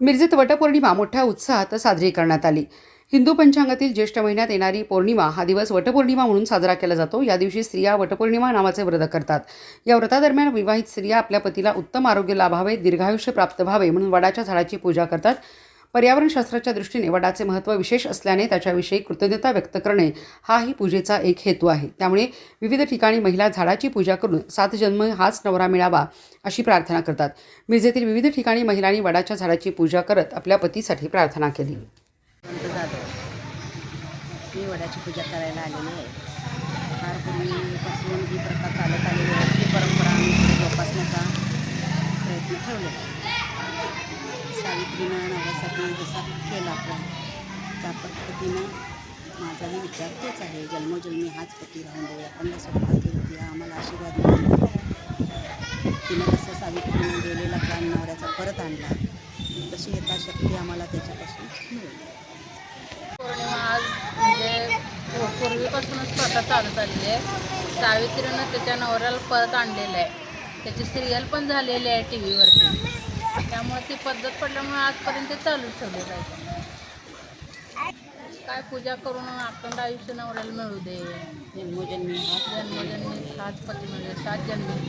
मिरजेत वटपौर्णिमा मोठ्या उत्साहात साजरी करण्यात आली. हिंदू पंचांगातील ज्येष्ठ महिन्यात येणारी पौर्णिमा हा दिवस वटपौर्णिमा म्हणून साजरा केला जातो. या दिवशी स्त्रिया वटपौर्णिमा नावाचे व्रत करतात. या व्रतादरम्यान विवाहित स्त्रिया आपल्या पतीला उत्तम आरोग्य लाभावे दीर्घायुष्य प्राप्त व्हावे म्हणून वडाच्या झाडाची पूजा करतात. पर्यावरणशास्त्राच्या दृष्टीने वडाचे महत्त्व विशेष असल्याने त्याच्याविषयी कृतज्ञता व्यक्त करणे हाही पूजेचा एक हेतू आहे. त्यामुळे विविध ठिकाणी महिला झाडाची पूजा करून सात जन्म हाच नवरा मिळावा अशी प्रार्थना करतात. मिरजेतील विविध ठिकाणी महिलांनी वडाच्या झाडाची पूजा करत आपल्या पतीसाठी प्रार्थना केली. मी वडाची पूजा करायला आलेली आहे. फार पूर्वीपासून ही प्रथा चालत आलेली आहे. सावित्रीनं नवऱ्यासाठी जसा केला आपण त्या पद्धतीनं माझाही विचार तोच आहे. जन्मोजन्मी हाच पती राहून दे आपण सौभाग्य होती आम्हाला आशीर्वाद मिळाला तिनं कसं सावित्रीनं गेलेला प्राण नवऱ्याचा परत आणला तशी यथाशक्ती आम्हाला त्याच्यापासून मिळेल. पौर्णिमा आज म्हणजे पूर्वीपासूनच स्वतः चालत आलेली आहे. सावित्रीनं त्याच्या नवऱ्याला परत आणलेलं आहे. त्याची सिरियल पण झालेली आहे टी व्हीवरती त्यामुळे ती पद्धत पडल्यामुळे आजपर्यंत ते चालूच ठेवलेलं आहे. काय पूजा करून अखंड आयुष्य नवऱ्याला मिळू दे. जन्मोजन्मी. जन्मजन्मी सात पती म्हणजे सात जन्मी.